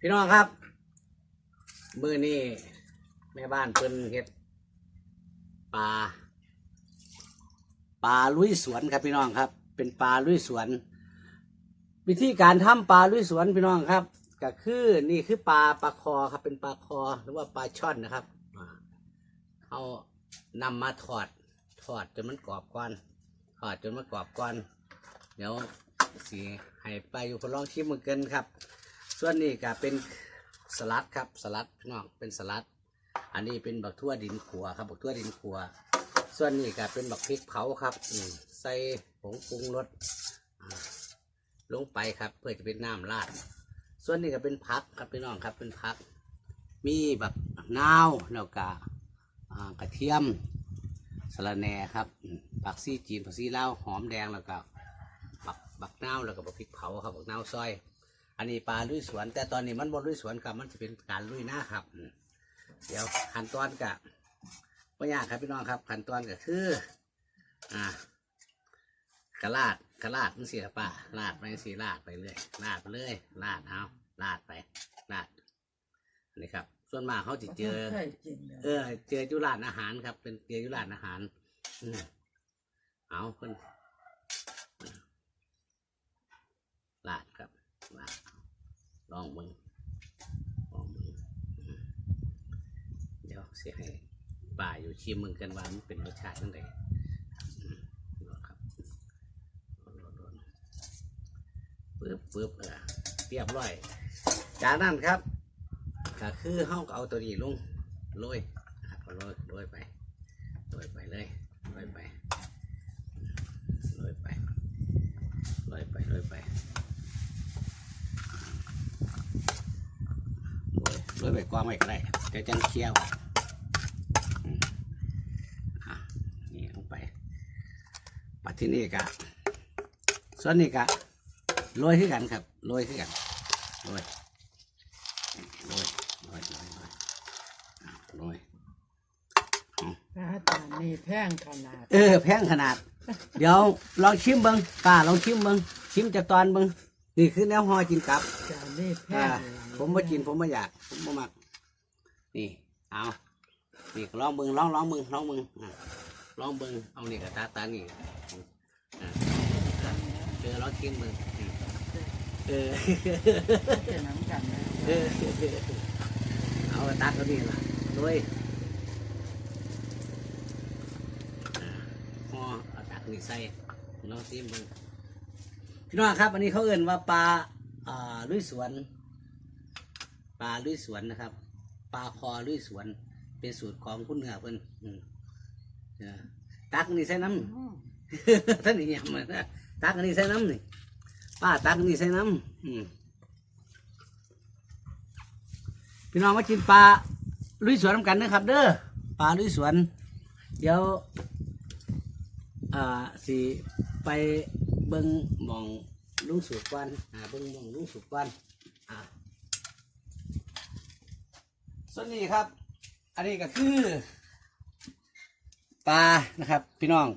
พี่น้องครับ มือนี้แม่บ้านเพิ่นเฮ็ดปลาปลาลุยสวนครับพี่น้องครับ เป็นปลาลุยสวน วิธีการทำปลาลุยสวนพี่น้องครับ ก็คือนี่คือปลาปลาคอครับ เป็นปลาคอหรือว่าปลาช่อนนะครับอ่าเอานำมาถอดถอดจนมันกรอบก่อนถอดจนมันกรอบก่อนเดี๋ยว สีให้ไปอยู่คนลองชิมมือเกินครับ ส่วนนี้ก็เป็นสลัดครับสลัดพี่น้องเป็นสลัด อันนี้เป็นบักทั่วดินขัวครับบักทั่วดินขัว ส่วนนี้ก็เป็นบักพริกเผาครับใส่ผงปรุงรสลงไปครับ เพื่อจะเป็นน้ำราด ส่วนนี้ก็เป็นพักครับพี่น้องครับเป็นพัก มีแบบนาวแล้วก็อ่ากระเทียมสะระแหน่ครับผักซี่จีนผักซี่ลาวหอมแดงแล้วก็ บักบักนาวแล้วก็บักพริกเผาครับบักนาวซอย อันนี้ปลาลุยสวน แต่ตอนนี้มันบนลุยสวนครับ มันจะเป็นการลุยหน้าครับอืมเดี๋ยวขั้นตอนกะไม่ยากครับพี่น้องครับขั้นตอนก็คือ อ่ากระลาดกระลาดมันสีละป่าลาดไปสีลาดไปเรื่อยลาดไปเรื่อยลาดเอาลาดไปลาดอันนี้ครับ ส่วนมากเขาจะเจอใช่จริงเลยเออ เจอจุฬานอาหารครับ เป็นเจอจุฬานอาหารอืมเอาเพิ่นลาด ครับลองมึงลองมึงอืมเดี๋ยวเสียให้ป่าอยู่ชิมมึงกันว่ามันเป็นรสชาติยังไงอืมลองครับลองลองลอปึ๊บปึ๊บเออเรียบร้อย จากนั้นครับก็คือเฮาก็เอาตัวนี้ลงโรยนะครับก็โรยโรยไปโรยไปเลยโรยไปโรยไปโรยไปโรยไปโรยโรย ไปกว้างไว้ก็ได้เดี๋ยวจังเคี่ยวอืมอะนี่ลงไปปัดที่นี่กะส่วนนี้กะโรยขึ้นกันครับโรยขึ้นกันโรยโรยโรยโรยโรยอะโรยพระอาจารย์นี่แพงขนาด เออแพงขนาด เดี๋ยวลองชิมเบิงป้าลองชิมเบิงชิมจากตอนเบิงนี่คือแนวหอกินกับอาจารย์ นี่แพอ่างผมมากินผมไม่อยาก ผมไม่มัก นี่ เอานี่ลองเบิงลองลองเบิงลองเบิงอะลองเบิงเอานี่กับตาตานี่อะเจอลองชิมเบิงอืมเออ เป็นน้ำกันนะเออเอาตักก็นี่ล่ะด้วยอ่าห่อเอาตักนี่ใส่ลองซิมเบิ่งพี่น้องครับ อันนี้เขาเอ่นว่าปลา อ่าลุยสวนปลาลุยสวนนะครับปลาคอลุยสวนเป็นสูตรของคุณเหนือเพิ่นอืมเออตักนี่ใส่น้ำ ท่านนี่ยำเลยนะตักอันนี้ใส่น้ำนี่ป้าตักอันนี้ใส่น้ำอืมพี่น้องมากินปลาลุยสวนนำกันนะครับ เด้อปลาลุยสวน เดี๋ยวอ่าสิไปเบิ้งหมอง ลุงสุกวันอ่าเบิ้งหมองลุงสุกวันอ่าส่วนนี้ครับ อันนี้ก็คือปลานะครับ พี่น้อง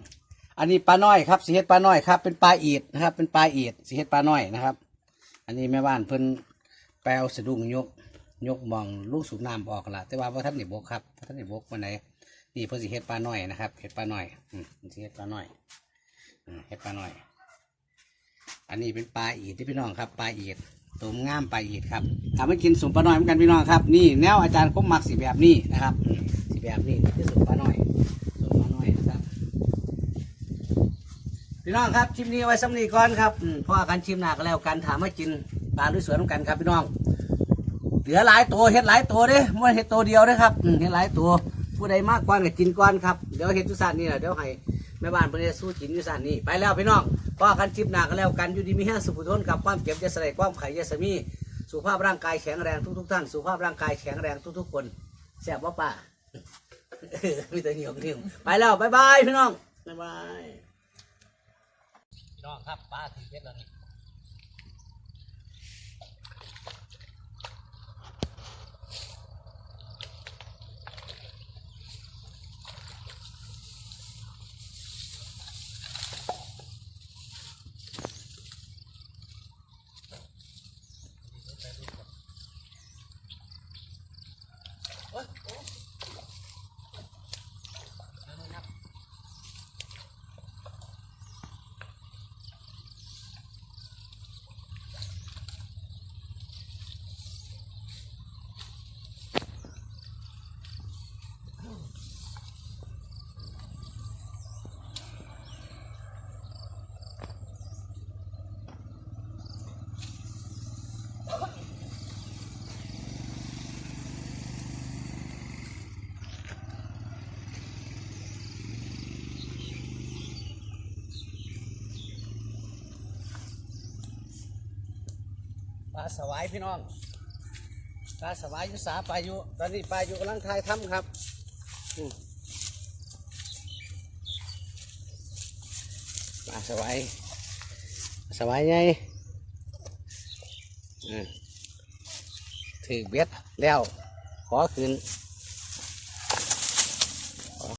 อันนี้ปลาน้อยครับสีเฮ็ดปลาน้อยครับ เป็นปลาอีดนะครับ เป็นปลาอีดสีเฮ็ดปลาน้อยนะครับ อันนี้แม่บ้านเพิ่นแปลสะดุ้งยก ยกมองลูกสูบน้ำออกละแต่ว่าพระท่านนี่บกครับพระท่านนี่บกวันไหนนี่เพิ่นสิเฮ็ดปลาน้อยนะครับเฮ็ดปลาน้อยอืมสิเฮ็ดปลาน้อยอืมเฮ็ดปลาน้อย อันนี้เป็นปลาอีดที่พี่น้องครับปลาอีดตัวง่ามปลาอีดครับทำให้กินสมปลาน้อยเหมือนกันพี่น้องครับ นี่แนวอาจารย์คมมักสีแบบนี้นะครับสีแบบนี้นี่คือสมปลาน้อยสมปลาน้อยนะครับ พี่น้องครับชิมนี้ไว้สำนีก่อนครับอืมเพราะว่าการชิมหนักแล้วกันถามว่ากินปลาลุยสวนนกันครับพี่น้อง เหลือหลายตัวเห็ดหลายตัวเด้มันเห็ดตัวเดียวเด้ครับเห็ดหลายตัวผู้ใดมากกว่าก็กินก่อนครับเดี๋ยวเห็ดทุสานนี่แหละเดี๋ยวให้ แม่บ้านเพิ่นสู้จินอยุสานนี่ไปแล้วพี่น้องพ่อคันจิบหนากันแล้วกันอยู่ดีมีแห้งสุขทนกับความเก็บจะสลายความไข่ยาสมีสุขภาพร่างกายแข็งแรงทุกๆท่านสุขภาพร่างกายแข็งแรงทุกๆคนแซ่บว่าป่ามีแต่เหนียวนิ่มไปแล้วบายบายพี่น้องบายบายพี่น้องครับป้าถึงเพชรแล้วนี่ ปลาสวายพี่น้องปลาสวายอยุสาปลาอยู่ตอนนี้ปลาอยู่กำลังทายถ้ำครับปลาสวายปลาสวายไงอืมถือเบ็ดแล้วขอขึ้น